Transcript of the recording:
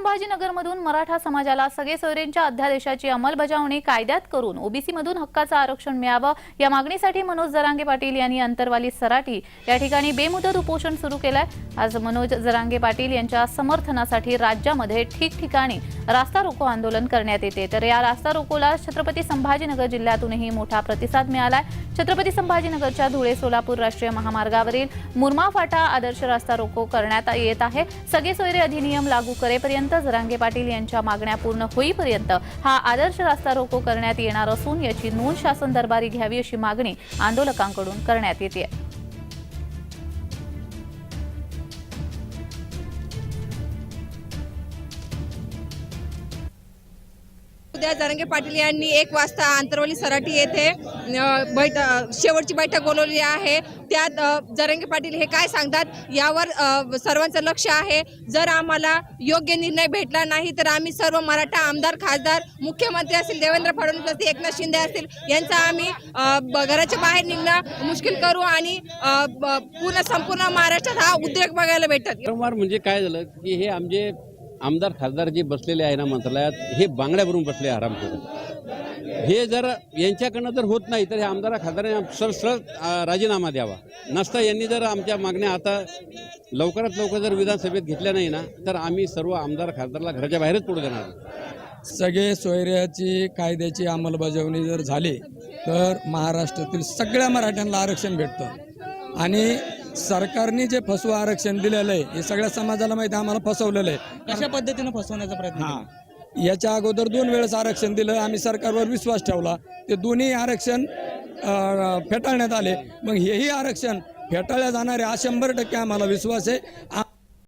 संभाजीनगरमधून मराठा समाजाला सगळे सोयरेंच्या अध्यादेशाची अंमलबजावणी कायद्यात करून ओबीसीमधून हक्काचं आरक्षण मिळावं या मागणीसाठी मनोज जरांगे पाटील यांनी अंतरवाली सराटी. या ठिकाणी बेमुदत उपोषण सुरू केलंय. आज मनोज जरांगे पाटील यांच्या समर्थनासाठी राज्यामध्ये ठिकठिकाणी रास्ता रोको आंदोलन करण्यात येते. तर या रास्ता रोकोला छत्रपती संभाजीनगर जिल्ह्यातूनही मोठा प्रतिसाद मिळालाय. छत्रपती संभाजीनगरच्या धुळे सोलापूर राष्ट्रीय महामार्गावरील मुरमा फाटा आदर्श रास्ता रोको करण्यात येत आहे. सगळे सोयरे अधिनियम लागू करेपर्यंत जरांगे पाटील यांच्या मागण्या पूर्ण होईपर्यंत हा आदर्श रास्ता रोको करण्यात येणार असून याची नोंद शासन दरबारी घ्यावी अशी मागणी आंदोलकांकडून करण्यात येते. उद्या जरंगे पाटील यांनी एक वाजता आंतरवली सराटी येथे बैठ शेवटची बैठक बोलवली आहे. त्यात जरंगे पाटील हे काय सांगतात? यावर सर्वांचं लक्ष आहे. जर आम्हाला योग्य निर्णय भेटला नाही तर आम्ही सर्व मराठा आमदार खासदार मुख्यमंत्री असतील देवेंद्र फडणवीस असतील एकनाथ शिंदे असतील यांचा आम्ही घराच्या बाहेर निघणं मुश्किल करू आणि पूर्ण संपूर्ण महाराष्ट्रात हा उद्रेक बघायला भेटत म्हणजे काय झालं की हे आमचे आमदार खासदार जे बसलेले आहे ना मंत्रालयात हे बांगड्यावरून बसले आराम करून. हे जर यांच्याकडनं जर होत नाही तर हे आमदार खासदारांनी सर सरळ राजीनामा द्यावा. नसता यांनी जर आमच्या मागण्या आता लवकरात लवकर जर विधानसभेत घेतल्या नाही ना तर आम्ही सर्व आमदार खासदारला घराच्या बाहेरच पडू देणार सगळे सोयऱ्याची कायद्याची अंमलबजावणी जर झाली तर महाराष्ट्रातील सगळ्या मराठ्यांना आरक्षण भेटतं. आणि सरकारने जे फसवं आरक्षण दिलेलं आहे हे सगळ्या समाजाला माहिती आम्हाला फसवलेलं आहे. कशा पद्धतीनं फसवण्याचा प्रयत्न हा. याच्या अगोदर दोन वेळेस आरक्षण दिलं आम्ही सरकारवर विश्वास ठेवला. ते दोन्ही आरक्षण फेटाळण्यात आले. मग हेही आरक्षण फेटाळल्या जाणारे हा शंभर टक्के आम्हाला विश्वास आहे.